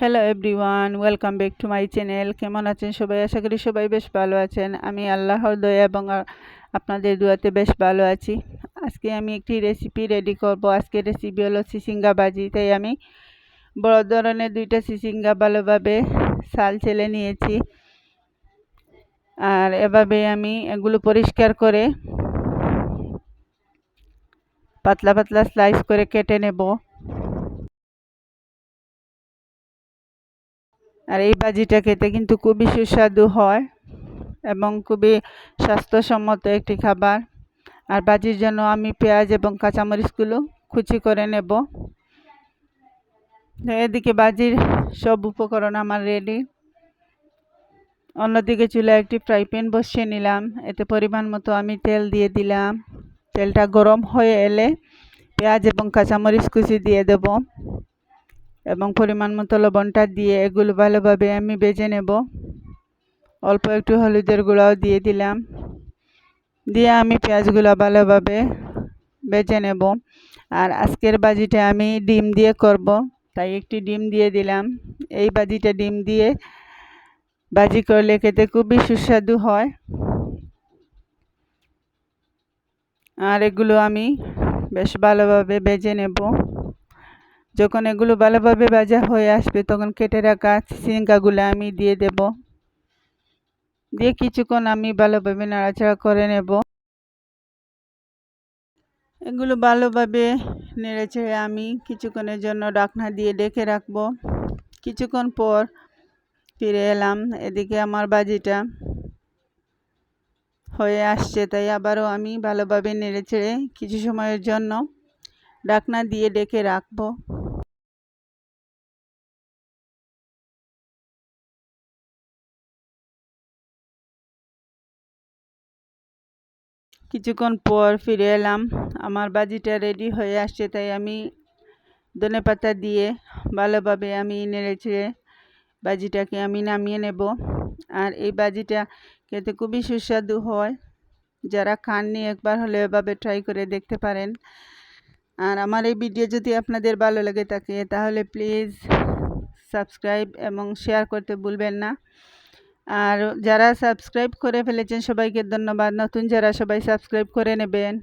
Hello everyone welcome back to my channel কেমন আছেন সবাই? আশা করি সবাই বেশ ভালো আছেন। আমি আল্লাহর দয়া এবং আপনাদের দুয়াতে বেশ ভালো আছি। আজকে আমি একটি রেসিপি রেডি করব। আজকে রেসিপি হলো সিসিঙ্গা ভাজি। তাই আমি বড় ধরনের দুইটা সিসিঙ্গা ভালোভাবে সাল ছেলে নিয়েছি। আর এভাবে আমি এগুলো পরিষ্কার করে পাতলা পাতলা স্লাইস করে কেটে নেব। আর এই ভাজিটা খেতে কিন্তু খুবই সুস্বাদু হয় এবং খুবই স্বাস্থ্যসম্মত একটি খাবার। আর ভাজির জন্য আমি পেঁয়াজ এবং কাঁচামরিচগুলো কুচি করে নেব। এদিকে ভাজির সব উপকরণ আমার রেডি অন্যদিকে চুলায় একটি ফ্রাই প্যান বসিয়ে নিলাম। এতে পরিমাণ মতো আমি তেল দিয়ে দিলাম। তেলটা গরম হয়ে এলে পেঁয়াজ এবং কাঁচামরিচ কুচি দিয়ে দেব। এবং পরিমাণ মতো লবণটা দিয়ে এগুলো ভালোভাবে আমি বেজে নেব। অল্প একটু হলুদের গুঁড়াও দিয়ে দিলাম। দিয়ে আমি পেঁয়াজগুলো ভালোভাবে বেজে নেব। আর আজকের বাজিটা আমি ডিম দিয়ে করব, তাই একটি ডিম দিয়ে দিলাম। এই বাজিটা ডিম দিয়ে বাজি করলে খেতে খুবই সুস্বাদু হয়। আর এগুলো আমি বেশ ভালোভাবে বেজে নেব। যখন এগুলো ভালোভাবে ভাজা হয়ে আসবে, তখন কেটে রাখা সিঙ্গাগুলো আমি দিয়ে দেব। দিয়ে কিছুক্ষণ আমি ভালোভাবে নাড়াচাড়া করে নেব। এগুলো ভালোভাবে নেড়েচেড়ে আমি কিছুক্ষণের জন্য ডাকনা দিয়ে ডেকে রাখব। কিছুক্ষণ পর ফিরে এলাম, এদিকে আমার বাজিটা হয়ে আসছে, তাই আবারও আমি ভালোভাবে নেড়েচেড়ে কিছু সময়ের জন্য ডাকনা দিয়ে ডেকে রাখব। কিছুক্ষণ পর ফিরে এলাম। আমার বাজিটা রেডি হয়ে আসছে, তাই আমি ধনে পাতা দিয়ে ভালোভাবে আমি নেড়েচেড়ে বাজিটাকে আমি নামিয়ে নেব। আর এই বাজিটা খেতে খুবই সুস্বাদু হয়। যারা খাননি, একবার হলে এভাবে ট্রাই করে দেখতে পারেন। আর আমার এই ভিডিও যদি আপনাদের ভালো লাগে থাকে, তাহলে প্লিজ সাবস্ক্রাইব এবং শেয়ার করতে ভুলবেন না। আর যারা সাবস্ক্রাইব করে ফেলেছেন সবাইকে ধন্যবাদ। নতুন যারা সবাই সাবস্ক্রাইব করে নেবেন।